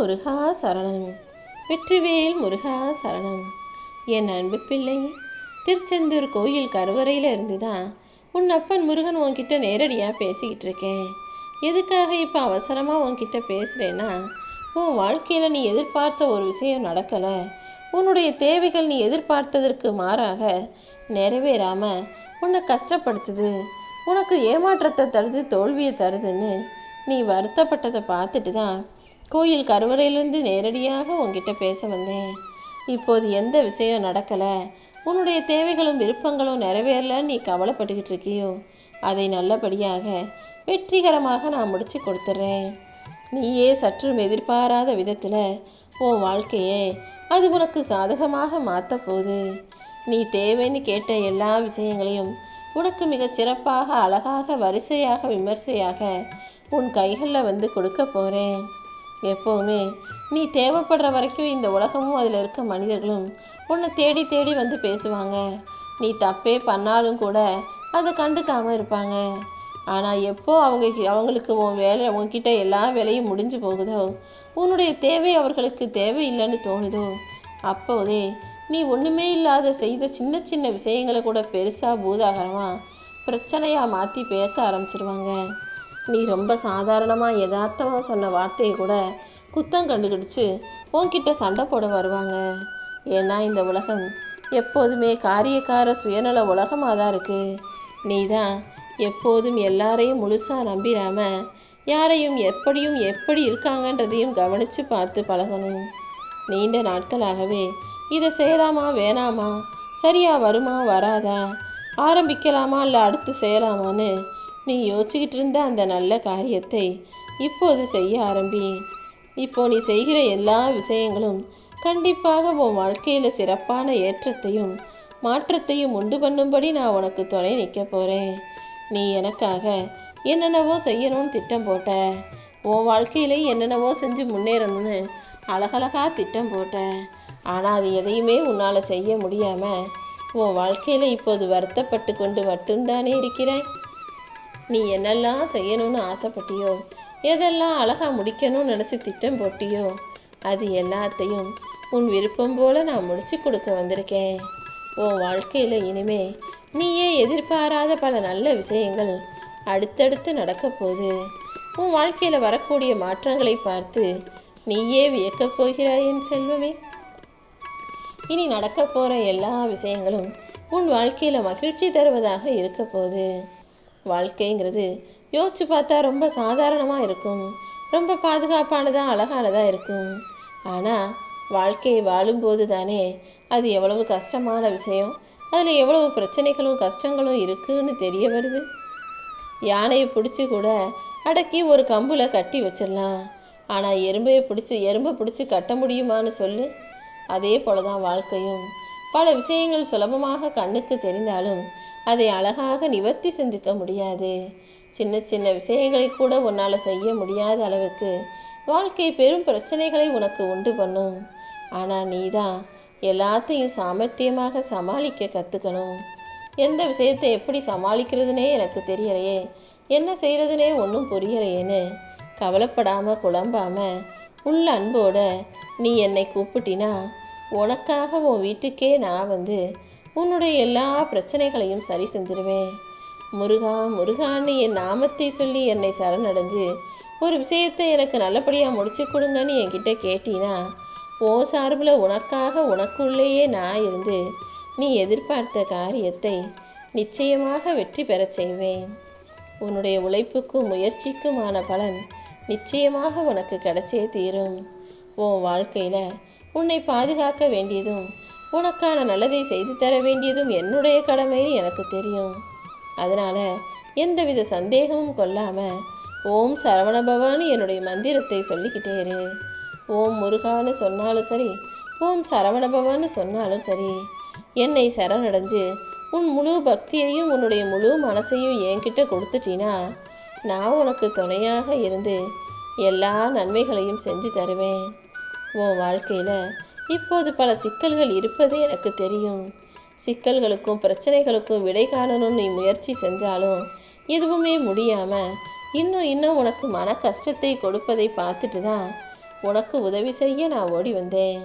முருகா சரணம். வெற்றிவேல் முருகா சரணம். என் அன்பு பிள்ளை திருச்செந்தூர் கோயில் கருவறையில் இருந்து தான் உன் அப்பன் முருகன் உன்கிட்ட நேரடியாக பேசிக்கிட்டு இருக்கேன் எதுக்காக இப்போ அவசரமாக உன்கிட்ட பேசுகிறேன்னா உன் வாழ்க்கையில் நீ எதிர்பார்த்த ஒரு விஷயம் நடக்கலை. உன்னுடைய தேவைகள் நீ எதிர்பார்த்ததற்கு மாறாக நிறைவேறாமல் உன்னை கஷ்டப்படுத்துது. உனக்கு ஏமாற்றத்தை தருது தோல்வியை தருதுன்னு நீ வருத்தப்பட்டதை பார்த்துட்டு தான் கோயில் கருவறையிலிருந்து நேரடியாக உன்கிட்ட பேச வந்தேன். இப்போது எந்த விஷயம் நடக்கலை? உன்னுடைய தேவைகளும் விருப்பங்களும் நிறைவேறலன்னு நீ கவலைப்பட்டுக்கிட்டு இருக்கியோ? அதை நல்லபடியாக வெற்றிகரமாக நான் முடிச்சு கொடுத்துட்றேன் நீயே சற்றும் எதிர்பாராத விதத்தில் உன் வாழ்க்கையை அது உனக்கு சாதகமாக மாற்ற போகுது. நீ தேவைன்னு கேட்ட எல்லா விஷயங்களையும் உனக்கு மிகச் சிறப்பாக அழகாக வரிசையாக விமர்சையாக உன் கைகளில் வந்து கொடுக்க போகிறேன் எப்போவுமே நீ தேவைப்படுற வரைக்கும் இந்த உலகமும் அதில் இருக்க மனிதர்களும் உன்னை தேடி தேடி வந்து பேசுவாங்க. நீ தப்பே பண்ணாலும் கூட அதை கண்டுக்காமல் இருப்பாங்க. ஆனால் எப்போ அவங்க அவங்களுக்கு உன் வேலை உங்ககிட்ட எல்லா வேலையும் முடிஞ்சு போகுதோ உன்னுடைய தேவை அவர்களுக்கு தேவையில்லைன்னு தோணுதோ அப்போதே நீ ஒன்றுமே இல்லாத செய்த சின்ன சின்ன விஷயங்களை கூட பெருசாக பூதாகரமாக பிரச்சனையாக மாற்றி பேச ஆரம்பிச்சிருவாங்க. நீ ரொம்ப சாதாரணமாக யதார்த்தமாக சொன்ன வார்த்தையை கூட குத்தம் கண்டுபிடிச்சு உன்கிட்ட சண்டை போட வருவாங்க. ஏன்னா இந்த உலகம் எப்போதுமே காரியக்கார சுயநல உலகமாக தான் இருக்குது நீ தான் எப்போதும் எல்லாரையும் முழுசாக நம்பிடாம யாரையும் எப்படியும் எப்படி இருக்காங்கன்றதையும் கவனித்து பார்த்து பழகணும். நீண்ட நாட்களாகவே இதை செய்யலாமா வேணாமா? சரியாக வருமா வராதா? ஆரம்பிக்கலாமா இல்லை அடுத்து செய்யலாமான்னு நீ யோசிச்சுக்கிட்டு இருந்த அந்த நல்ல காரியத்தை இப்போது செய்ய ஆரம்பி. இப்போ நீ செய்கிற எல்லா விஷயங்களும் கண்டிப்பாக உன் வாழ்க்கையில் சிறப்பான ஏற்றத்தையும் மாற்றத்தையும் உண்டு பண்ணும்படி நான் உனக்கு துணை நிற்க போகிறேன் நீ எனக்காக என்னென்னவோ செய்யணும்னு திட்டம் போட்ட. உன் வாழ்க்கையில என்னென்னவோ செஞ்சு முன்னேறணும்னு அழகழகா திட்டம் போட்ட. ஆனால் அது எதையுமே உன்னால் செய்ய முடியாமல் உன் வாழ்க்கையில் இப்போது வருத்தப்பட்டு கொண்டு மட்டும்தானே இருக்கிறேன். நீ என்னெல்லாம் செய்யணும்னு ஆசைப்பட்டியோ எதெல்லாம் அழகாக முடிக்கணும்னு நினச்சி திட்டம் போட்டியோ அது எல்லாத்தையும் உன் விருப்பம் போல் நான் முடிச்சு கொடுக்க வந்திருக்கேன். உன் வாழ்க்கையில் இனிமே நீயே எதிர்பாராத பல நல்ல விஷயங்கள் அடுத்தடுத்து நடக்க போகுது. உன் வாழ்க்கையில் வரக்கூடிய மாற்றங்களை பார்த்து நீயே வியக்கப் போகிறாய் என் செல்வமே. இனி நடக்க போகிற எல்லா விஷயங்களும் உன் வாழ்க்கையில் மகிழ்ச்சி தருவதாக இருக்க போகுது. வாழ்க்கைங்கிறது யோசிச்சு பார்த்தா ரொம்ப சாதாரணமாக இருக்கும். ரொம்ப பாதுகாப்பானதாக அழகானதாக இருக்கும். ஆனால் வாழ்க்கையை வாழும்போது தானே அது எவ்வளவு கஷ்டமான விஷயம். அதில் எவ்வளவு பிரச்சனைகளும் கஷ்டங்களும் இருக்குன்னு தெரிய வருது. யானையை பிடிச்சி கூட அடக்கி ஒரு கம்பில் கட்டி வச்சிடலாம். ஆனால் எறும்பையை பிடிச்சி எறும்பை பிடிச்சி கட்ட முடியுமான்னு சொல்லு. அதே போல தான் வாழ்க்கையும். பல விஷயங்கள் சுலபமாக கண்ணுக்கு தெரிந்தாலும் அதை அழகாக நிவர்த்தி செஞ்சுக்க முடியாது. சின்ன சின்ன விஷயங்களை கூட உன்னால் செய்ய முடியாத அளவுக்கு வாழ்க்கை பெரும் பிரச்சனைகளை உனக்கு உண்டு பண்ணும். ஆனால் நீ தான் எல்லாத்தையும் சாமர்த்தியமாக சமாளிக்க கற்றுக்கணும் எந்த விஷயத்தை எப்படி சமாளிக்கிறதுனே எனக்கு தெரியலையே. என்ன செய்கிறதுனே ஒன்றும் புரியலையேன்னு கவலைப்படாமல் குழம்பாமல் உள்ள அன்போட நீ என்னை கூப்பிட்டினா உனக்காக உன் வீட்டுக்கே நான் வந்து உன்னுடைய எல்லா பிரச்சனைகளையும் சரி செஞ்சிருவேன். முருகா முருகான்னு என் நாமத்தை சொல்லி என்னை சரணடைஞ்சு ஒரு விஷயத்தை எனக்கு நல்லபடியாக முடிச்சு கொடுங்கன்னு என்கிட்ட கேட்டினா ஓ சார்பில் உனக்காக உனக்குள்ளேயே நான் இருந்து நீ எதிர்பார்த்த காரியத்தை நிச்சயமாக வெற்றி பெறச் செய்வேன். உன்னுடைய உழைப்புக்கும் முயற்சிக்குமான பலன் நிச்சயமாக உனக்கு கிடைச்சே தீரும். உன் வாழ்க்கையில் உன்னை பாதுகாக்க வேண்டியதும் உனக்கான நல்லதை செய்து தர வேண்டியதும் என்னுடைய கடமைன்னு எனக்கு தெரியும். அதனால் எந்தவித சந்தேகமும் கொள்ளாமல் ஓம் சரவணபவான்னு என்னுடைய மந்திரத்தை சொல்லிக்கிட்டே இரு. ஓம் முருகான்னு சொன்னாலும் சரி ஓம் சரவணபவான்னு சொன்னாலும் சரி என்னை சரணடைஞ்சு உன் முழு பக்தியையும் உன்னுடைய முழு மனசையும் என்கிட்ட கொடுத்துட்டினா நான் உனக்கு துணையாக இருந்து எல்லா நன்மைகளையும் செஞ்சு தருவேன். உன் வாழ்க்கையில் இப்போது பல சிக்கல்கள் இருப்பது எனக்கு தெரியும். சிக்கல்களுக்கும் பிரச்சனைகளுக்கும் விடை காணணும்னு நீ முயற்சி செஞ்சாலும் எதுவுமே முடியாமல் இன்னும் இன்னும் உனக்கு மன கஷ்டத்தை கொடுப்பதை பார்த்துட்டு தான் உனக்கு உதவி செய்ய நான் ஓடி வந்தேன்.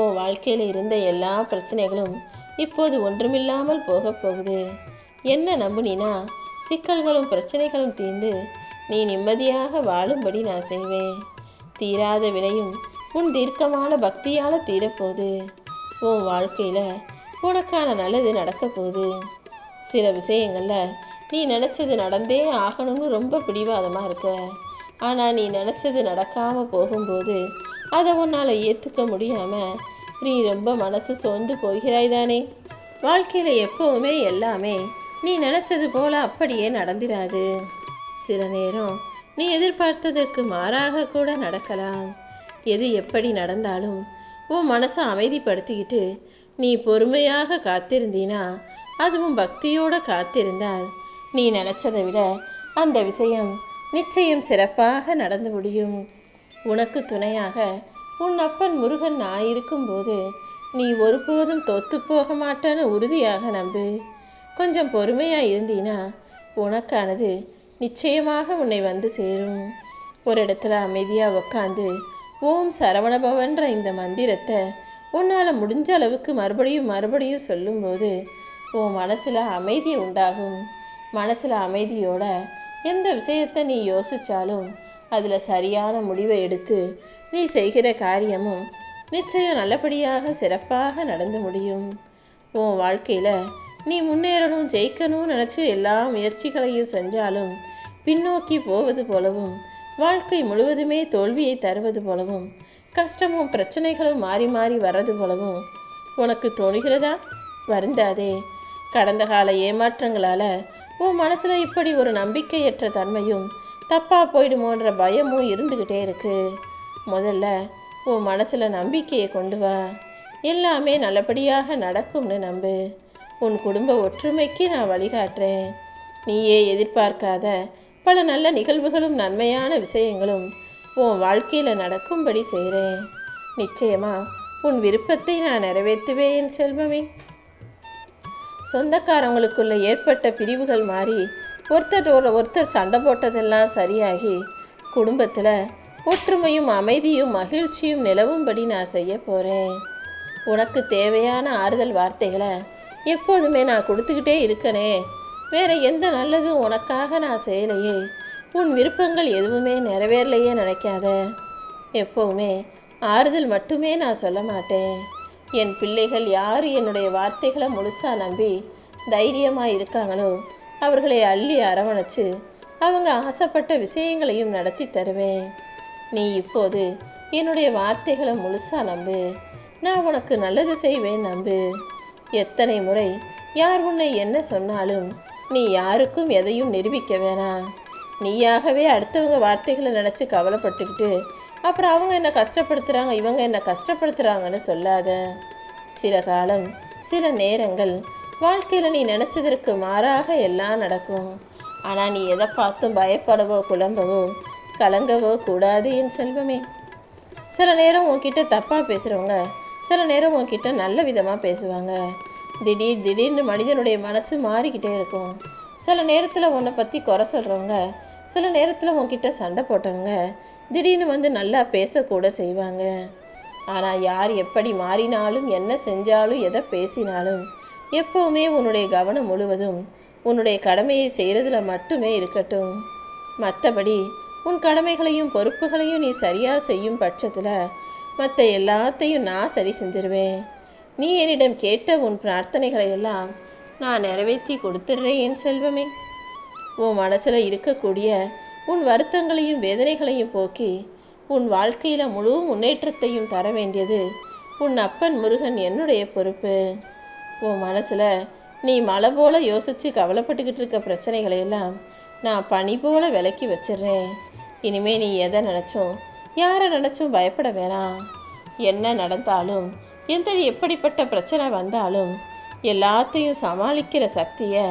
உன் வாழ்க்கையில் இருந்த எல்லா பிரச்சனைகளும் இப்போது ஒன்றுமில்லாமல் போகப் போகுது. என்ன நம்புனினா சிக்கல்களும் பிரச்சனைகளும் தீர்ந்து நீ நிம்மதியாக வாழும்படி நான் செய்வேன். தீராத விலையும் உன் தீர்க்கமான பக்தியால் தீரப்போகுது. உன் வாழ்க்கையில் உனக்கான நல்லது நடக்க போகுது சில விஷயங்களில் நீ நினச்சது நடந்தே ஆகணும்னு ரொம்ப பிடிவாதமாக இருக்க. ஆனால் நீ நினச்சது நடக்காமல் போகும்போது அதை உன்னால் ஏற்றுக்க முடியாமல் நீ ரொம்ப மனசு சோர்ந்து போகிறாய் தானே. வாழ்க்கையில் எப்போவுமே எல்லாமே நீ நினச்சது போல அப்படியே நடந்திராது. சில நேரம் நீ எதிர்பார்த்ததற்கு மாறாக கூட நடக்கலாம். எது எப்படி நடந்தாலும் உன் மனசை அமைதிப்படுத்திக்கிட்டு நீ பொறுமையாக காத்திருந்தீனா அதுவும் பக்தியோட காத்திருந்தால் நீ நினச்சதை விட அந்த விஷயம் நிச்சயம் சிறப்பாக நடந்து முடியும். உனக்கு துணையாக உன் அப்பன் முருகன் நான் இருக்கும்போது நீ ஒருபோதும் தொத்து போக மாட்டேன்னு உறுதியாக நம்பு. கொஞ்சம் பொறுமையா இருந்தீனா உனக்கானது நிச்சயமாக உன்னை வந்து சேரும். ஒரு இடத்துல அமைதியாக உக்காந்து ஓம் சரவணபவன்ற இந்த மந்திரத்தை உன்னால் முடிஞ்ச அளவுக்கு மறுபடியும் மறுபடியும் சொல்லும்போது உன் மனசில் அமைதி உண்டாகும். மனசில் அமைதியோட எந்த விஷயத்தை நீ யோசித்தாலும் அதில் சரியான முடிவை எடுத்து நீ செய்கிற காரியமும் நிச்சயம் நல்லபடியாக சிறப்பாக நடந்து முடியும். உன் வாழ்க்கையில் நீ முன்னேறணும் ஜெயிக்கணும்னு நினச்சி எல்லா முயற்சிகளையும் செஞ்சாலும் பின்னோக்கி போவது போலவும் வாழ்க்கை முழுவதுமே தோல்வியை தருவது போலவும் கஷ்டமும் பிரச்சனைகளும் மாறி மாறி வர்றது போலவும் உனக்கு தோணுகிறதா? வருந்தாதே. கடந்த கால ஏமாற்றங்களால் உன் மனசில் இப்படி ஒரு நம்பிக்கையற்ற தன்மையும் தப்பாக போயிடுமோன்ற பயமும் இருந்துக்கிட்டே இருக்கு. முதல்ல உன் மனசில் நம்பிக்கையை கொண்டு வா. எல்லாமே நல்லபடியாக நடக்கும்னு நம்பு. உன் குடும்ப ஒற்றுமைக்கு நான் வழிகாட்டுறேன். நீயே எதிர்பார்க்காத பல நல்ல நிகழ்வுகளும் நன்மையான விஷயங்களும் உன் வாழ்க்கையில் நடக்கும்படி செய்கிறேன் நிச்சயமா உன் விருப்பத்தை நான் நிறைவேற்றுவேன் என் செல்வமே. சொந்தக்காரங்களுக்குள்ள ஏற்பட்ட பிரிவுகள் மாறி ஒருத்தரோட ஒருத்தர் சண்டை போட்டதெல்லாம் சரியாகி குடும்பத்தில் ஒற்றுமையும் அமைதியும் மகிழ்ச்சியும் நிலவும்படி நான் செய்ய போகிறேன் உனக்கு தேவையான ஆறுதல் வார்த்தைகளை எப்போதுமே நான் கொடுத்துக்கிட்டே இருக்கனே. வேற எந்த நல்லதும் உனக்காக நான் செய்யலையே? உன் விருப்பங்கள் எதுவுமே நிறைவேறலையே நினைக்காத. எப்போவுமே ஆறுதல் மட்டுமே நான் சொல்ல மாட்டேன். என் பிள்ளைகள் யார் என்னுடைய வார்த்தைகளை முழுசாக நம்பி தைரியமாக இருக்காங்களோ அவர்களை அள்ளி அரவணைச்சு அவங்க ஆசைப்பட்ட விஷயங்களையும் நடத்தி தருவேன். நீ இப்போது என்னுடைய வார்த்தைகளை முழுசாக நம்பு. நான் உனக்கு நல்லது செய்வேன் நம்பு. எத்தனை முறை யார் உன்னை என்ன சொன்னாலும் நீ யாருக்கும் எதையும் நிரூபிக்க வேணாம். நீயாகவே அடுத்தவங்க வார்த்தைகளை நினச்சி கவலைப்பட்டுக்கிட்டு அப்புறம் அவங்க என்ன கஷ்டப்படுத்துகிறாங்க இவங்க என்ன கஷ்டப்படுத்துகிறாங்கன்னு சொல்லாத. சில காலம் சில நேரங்கள் வாழ்க்கையில் நீ நினச்சதற்கு மாறாக எல்லாம் நடக்கும். ஆனால் நீ எதை பார்த்தும் பயப்படவோ குழம்பவோ கலங்கவோ கூடாது என் செல்வமே. சில நேரம் உன்கிட்ட தப்பாக பேசுகிறவங்க சில நேரம் உன்கிட்ட நல்ல விதமாக பேசுவாங்க. திடீர் திடீர்னு மனிதனுடைய மனசு மாறிக்கிட்டே இருக்கும். சில நேரத்தில் உன்னை பற்றி குறை சொல்கிறவங்க சில நேரத்தில் உன்கிட்ட சண்டை போட்டவங்க திடீர்னு வந்து நல்லா பேசக்கூட செய்வாங்க. ஆனால் யார் எப்படி மாறினாலும் என்ன செஞ்சாலும் எதை பேசினாலும் எப்போவுமே உன்னுடைய கவனம் முழுவதும் உன்னுடைய கடமையை செய்கிறதுல மட்டுமே இருக்கட்டும். மற்றபடி உன் கடமைகளையும் பொறுப்புகளையும் நீ சரியாக செய்யும் பட்சத்தில் மற்ற எல்லாத்தையும் நான் சரி செஞ்சிருவேன். நீ என்னிடம் கேட்ட உன் பிரார்த்தனைகளை எல்லாம் நான் நிறைவேற்றி கொடுத்துடுறேன் என் செல்வமே. உன் மனசில் இருக்கக்கூடிய உன் வருத்தங்களையும் வேதனைகளையும் போக்கி உன் வாழ்க்கையில் முழு முன்னேற்றத்தையும் தர வேண்டியது உன் அப்பன் முருகன் என்னுடைய பொறுப்பு. உன் மனசில் நீ மலை போல யோசித்து கவலைப்பட்டுக்கிட்டு இருக்க பிரச்சனைகளை எல்லாம் நான் பனி போல விலக்கி வச்சிடுறேன். இனிமே நீ எதை நினச்சோம் யாரை நினச்சும் பயப்பட வேணாம். என்ன நடந்தாலும் எந்த எப்படிப்பட்ட பிரச்சனை வந்தாலும் எல்லாத்தையும் சமாளிக்கிற சக்தியை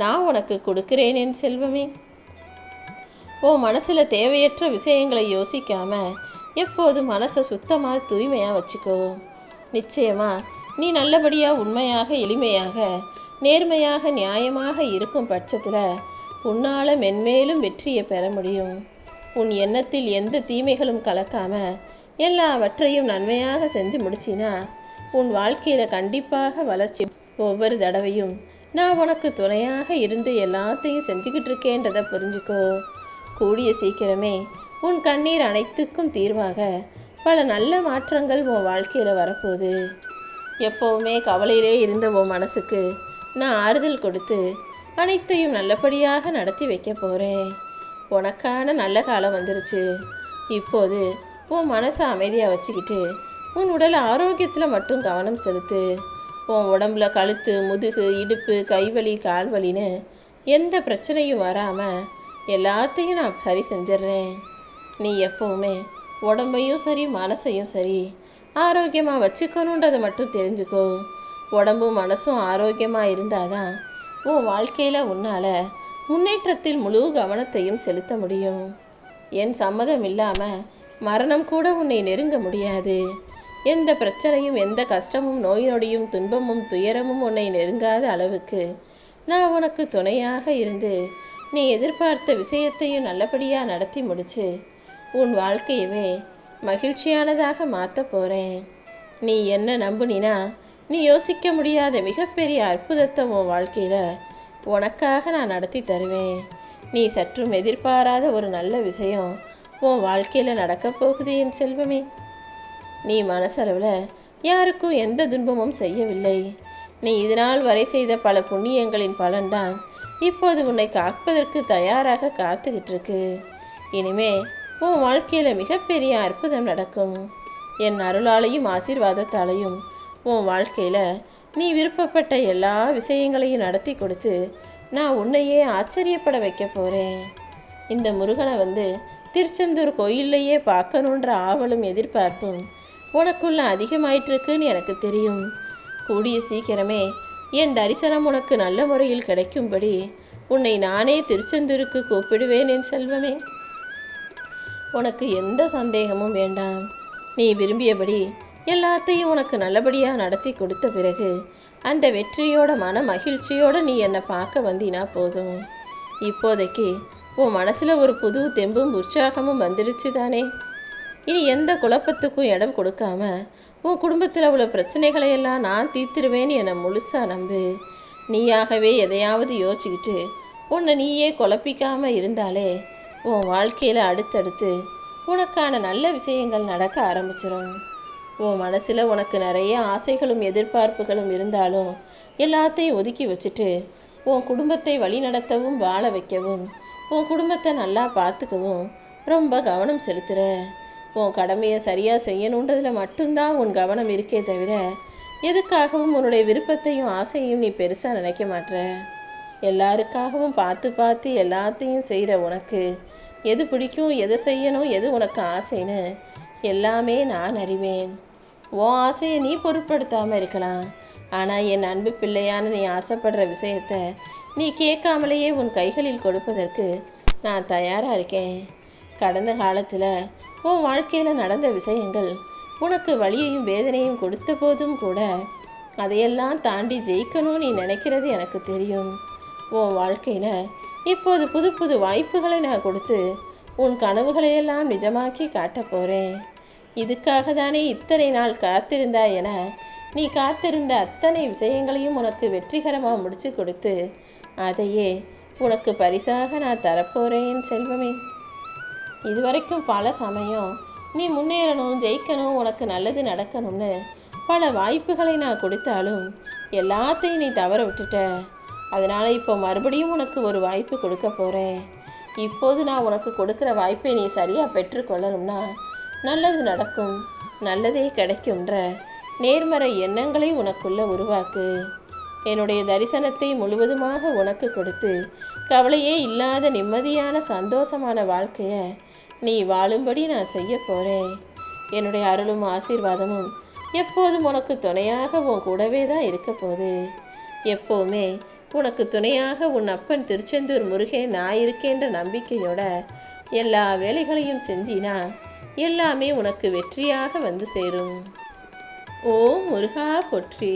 நான் உனக்கு கொடுக்கிறேன் என் செல்வமே. உன் மனசில் தேவையற்ற விஷயங்களை யோசிக்காம எப்போது மனசை சுத்தமாக தூய்மையாக வச்சுக்கோ. நிச்சயமா நீ நல்லபடியாக உண்மையாக எளிமையாக நேர்மையாக நியாயமாக இருக்கும் பட்சத்தில் உன்னால் மென்மேலும் வெற்றியை பெற முடியும். உன் எண்ணத்தில் எந்த தீமைகளும் கலக்காமல் எல்லாவற்றையும் நன்மையாக செஞ்சு முடிச்சினா உன் வாழ்க்கையில கண்டிப்பாக வளர்ச்சி ஒவ்வொரு தடவையும் நான் உனக்கு துணையாக இருந்து எல்லாத்தையும் செஞ்சுக்கிட்டு இருக்கேன்றதை புரிஞ்சுக்கோ. கூடிய சீக்கிரமே உன் கண்ணீர் அனைத்துக்கும் தீர்வாக பல நல்ல மாற்றங்கள் உன் வாழ்க்கையில் வரப்போகுது. எப்போவுமே கவலையிலே இருந்த உன் மனசுக்கு நான் ஆறுதல் கொடுத்து அனைத்தையும் நல்லபடியாக நடத்தி வைக்க போகிறேன் உனக்கான நல்ல காலம் வந்துருச்சு. இப்போது உன் மனசை அமைதியாக வச்சுக்கிட்டு உன் உடல் ஆரோக்கியத்தில் மட்டும் கவனம் செலுத்து. உன் உடம்புல கழுத்து முதுகு இடுப்பு கைவலி கால்வலின்னு எந்த பிரச்சனையும் வராமல் எல்லாத்தையும் நான் சரி செஞ்சிடுறேன். நீ எப்போவுமே உடம்பையும் சரி மனசையும் சரி ஆரோக்கியமாக வச்சுக்கணுன்றதை மட்டும் தெரிஞ்சுக்கோ. உடம்பும் மனசும் ஆரோக்கியமாக இருந்தால் தான் உன் வாழ்க்கையில் உன்னால் முன்னேற்றத்தில் முழு கவனத்தையும் செலுத்த முடியும். என் சம்மதம் இல்லாமல் மரணம் கூட உன்னை நெருங்க முடியாது. எந்த பிரச்சனையும் எந்த கஷ்டமும் நோய் நொடியும் துன்பமும் துயரமும் உன்னை நெருங்காத அளவுக்கு நான் உனக்கு துணையாக இருந்து நீ எதிர்பார்த்த விஷயத்தையும் நல்லபடியாக நடத்தி முடிச்சு உன் வாழ்க்கையவே மகிழ்ச்சியானதாக மாற்ற போகிறேன் நீ என்ன நம்புனினா நீ யோசிக்க முடியாத மிகப்பெரிய அற்புதத்தை உன் வாழ்க்கையில் உனக்காக நான் நடத்தி தருவேன். நீ சற்றும் எதிர்பாராத ஒரு நல்ல விஷயம் உன் வாழ்க்கையில் நடக்கப் போகுது என் செல்வமே. நீ மனசளவில் யாருக்கும் எந்த துன்பமும் செய்யவில்லை. நீ இதனால் வரை செய்த பல புண்ணியங்களின் பலன்தான் இப்போது உன்னை காப்பதற்கு தயாராக காத்துக்கிட்டு இருக்கு இனிமே உன் வாழ்க்கையில் மிகப்பெரிய அற்புதம் நடக்கும். என் அருளாலையும் ஆசீர்வாதத்தாலையும் உன் வாழ்க்கையில் நீ விருப்பப்பட்ட எல்லா விஷயங்களையும் நடத்தி கொடுத்து நான் உன்னையே ஆச்சரியப்பட வைக்க போகிறேன் இந்த முருகனை வந்து திருச்செந்தூர் கோயில்லையே பார்க்கணுன்ற ஆவலும் எதிர்பார்ப்பும் உனக்குள்ள அதிகமாயிட்டிருக்குன்னு எனக்கு தெரியும். கூடிய சீக்கிரமே என் தரிசனம் உனக்கு நல்ல முறையில் கிடைக்கும்படி உன்னை நானே திருச்செந்தூருக்கு கூப்பிடுவேன் என் செல்வமே. உனக்கு எந்த சந்தேகமும் வேண்டாம். நீ விரும்பியபடி எல்லாத்தையும் உனக்கு நல்லபடியாக நடத்தி கொடுத்த பிறகு அந்த வெற்றியோட மன மகிழ்ச்சியோட நீ என்னை பார்க்க வந்தினா போதும். இப்போதைக்கு உன் மனசில் ஒரு புது தெம்பும் உற்சாகமும் வந்துடுச்சு தானே? இனி எந்த குழப்பத்துக்கும் இடம் கொடுக்காம உன் குடும்பத்தில் உள்ள பிரச்சனைகளை எல்லாம் நான் தீர்த்திருவேன் என்னை முழுசாக நம்பு. நீயாகவே எதையாவது யோசிச்சுக்கிட்டு உன்னை நீயே குழப்பிக்காம இருந்தாலே உன் வாழ்க்கையில் அடுத்தடுத்து உனக்கான நல்ல விஷயங்கள் நடக்க ஆரம்பிச்சிடும் உன் மனசில் உனக்கு நிறைய ஆசைகளும் எதிர்பார்ப்புகளும் இருந்தாலும் எல்லாத்தையும் ஒதுக்கி வச்சுட்டு உன் குடும்பத்தை வழிநடத்தவும் வாழ வைக்கவும் உன் குடும்பத்தை நல்லா பார்த்துக்கவும். ரொம்ப கவனம் செலுத்துகிற உன் கடமையை சரியாக செய்யணுன்றதில் மட்டும்தான் உன் கவனம் இருக்கே தவிர எதுக்காகவும் உன்னுடைய விருப்பத்தையும் ஆசையும் நீ பெருசாக நினைக்க மாட்ற? எல்லாருக்காகவும் பார்த்து பார்த்து எல்லாத்தையும் செய்கிற உனக்கு எது பிடிக்கும் எதை செய்யணும் எது உனக்கு ஆசைன்னு எல்லாமே நான் அறிவேன். உன் ஆசையை நீ பொருட்படுத்தாமல் இருக்கலாம். ஆனால் என் அன்பு பிள்ளையான நீ ஆசைப்படுற விஷயத்த நீ கேட்காமலேயே உன் கைகளில் கொடுப்பதற்கு நான் தயாராக இருக்கேன். கடந்த காலத்தில் உன் வாழ்க்கையில் நடந்த விஷயங்கள் உனக்கு வழியையும் வேதனையும் கொடுத்த போதும் கூட அதையெல்லாம் தாண்டி ஜெயிக்கணும்னு நீ நினைக்கிறது எனக்கு தெரியும். உன் வாழ்க்கையில் இப்போது புது புது வாய்ப்புகளை நான் கொடுத்து உன் கனவுகளையெல்லாம் நிஜமாக்கி காட்டப் போகிறேன் இதுக்காக தானே இத்தனை நாள் காத்திருந்தா என நீ காத்திருந்த அத்தனை விஷயங்களையும் உனக்கு வெற்றிகரமாக முடிச்சு கொடுத்து அதையே உனக்கு பரிசாக நான் தரப்போறேன் செல்வமே. இதுவரைக்கும் பல சமயம் நீ முன்னேறணும் ஜெயிக்கணும் உனக்கு நல்லது நடக்கணும்னு பல வாய்ப்புகளை நான் கொடுத்தாலும் எல்லாத்தையும் நீ தவற விட்டுட்ட. அதனால் இப்போ மறுபடியும் உனக்கு ஒரு வாய்ப்பு கொடுக்க போகிறேன் இப்போது நான் உனக்கு கொடுக்குற வாய்ப்பை நீ சரியாக பெற்றுக்கொள்ளணும்னா நல்லது நடக்கும் நல்லதே கிடைக்கும்ன்ற நேர்மறை எண்ணங்களை உனக்குள்ளே உருவாக்கு. என்னுடைய தரிசனத்தை முழுவதுமாக உனக்கு கொடுத்து கவலையே இல்லாத நிம்மதியான சந்தோஷமான வாழ்க்கையை நீ வாழும்படி நான் செய்ய போகிறேன் என்னுடைய அருளும் ஆசீர்வாதமும் எப்போதும் உனக்கு துணையாக உன் கூடவே தான் இருக்க போகுது. எப்போவுமே உனக்கு துணையாக உன் அப்பன் திருச்செந்தூர் முருகே நான் இருக்கேன்ற நம்பிக்கையோட எல்லா வேலைகளையும் செஞ்சினா எல்லாமே உனக்கு வெற்றியாக வந்து சேரும். ஓ முருகா பொற்றி.